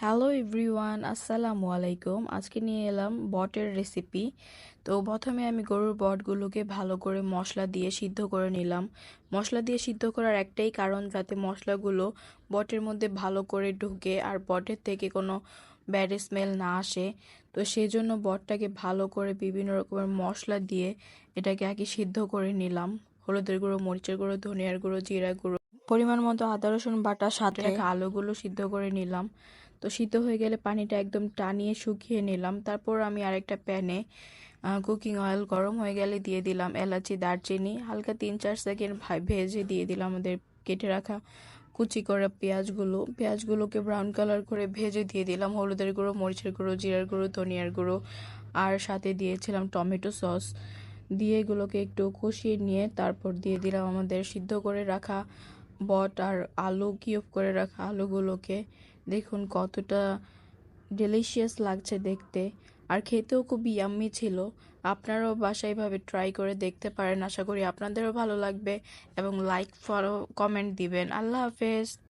Hello everyone আসসালামু আলাইকুম আজকে নিয়ে এলাম বটের রেসিপি তো প্রথমে আমি গরুর বটগুলোকে ভালো করে মশলা দিয়ে সিদ্ধ করে নিলাম। মশলা দিয়ে সিদ্ধ করার একটাই কারণ যাতে মশলাগুলো বটের মধ্যে ভালো করে ঢুকে আর বটের থেকে কোনো ব্যাড স্মেল না আসে। তো সেই জন্য বটটাকে ভালো করে বিভিন্ন রকমের মশলা দিয়ে এটাকে আগে সিদ্ধ করে নিলাম। হলুদের গুঁড়ো, মরিচের গুঁড়ো, ধনিয়ার গুঁড়ো জিরা গুঁড়ো। পরিমাণ মতো আদা, রসুন বাটা সাথে। আলুগুলো সিদ্ধ করে নিলাম। তো সিদ্ধ হয়ে গেলে পানিটা একদম টানিয়ে শুকিয়ে নিলাম। তারপর আমি আরেকটা প্যানে কুকিং অয়েল গরম হয়ে গেলে দিয়ে দিলাম এলাচি, দারচিনি। হালকা তিন চার সেকেন্ড ভাই ভেজে দিয়ে দিলাম আমাদের কেটে রাখা কুচি করে পেঁয়াজগুলো। পেঁয়াজগুলোকে ব্রাউন কালার করে ভেজে দিয়ে দিলাম। হলুদের গুঁড়ো, মরিচের গুঁড়ো, জিরার গুঁড়ো, ধনিয়ার গুঁড়ো। আর সাথে দিয়েছিলাম টমেটো সস। দিয়ে এগুলোকে একটু কষিয়ে নিয়ে তারপর দিয়ে দিলাম আমাদের সিদ্ধ করে রাখা বট আর আলু কিউব করে রাখা আলুগুলোকে দেখুন কতটা ডেলিশিয়াস লাগছে দেখতে। আর খেতেও খুব ইয়াম্মি ছিল। আপনারাও বাসায় এভাবে ট্রাই করে দেখতে পারেন। আশা করি আপনাদেরও ভালো লাগবে এবং লাইক ফলো কমেন্ট দিবেন। আল্লাহ হাফেজ।